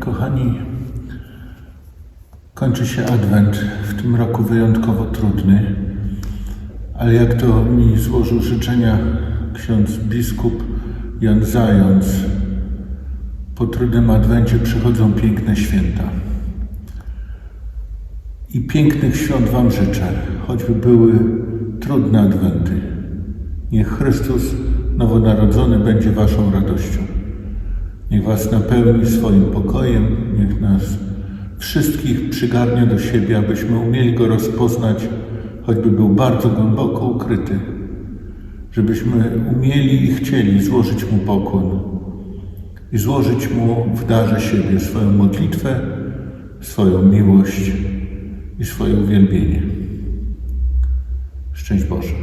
kochani, kończy się Adwent, w tym roku wyjątkowo trudny, ale jak to mi złożył życzenia ksiądz biskup Jan Zając, po trudnym Adwencie przychodzą piękne święta. I pięknych świąt Wam życzę, choćby były trudne Adwenty. Niech Chrystus nowonarodzony będzie Waszą radością. Niech Was napełni swoim pokojem, niech nas wszystkich przygarnia do siebie, abyśmy umieli Go rozpoznać, choćby był bardzo głęboko ukryty, żebyśmy umieli i chcieli złożyć Mu pokłon i złożyć Mu w darze siebie swoją modlitwę, swoją miłość i swoje uwielbienie. Szczęść Boże.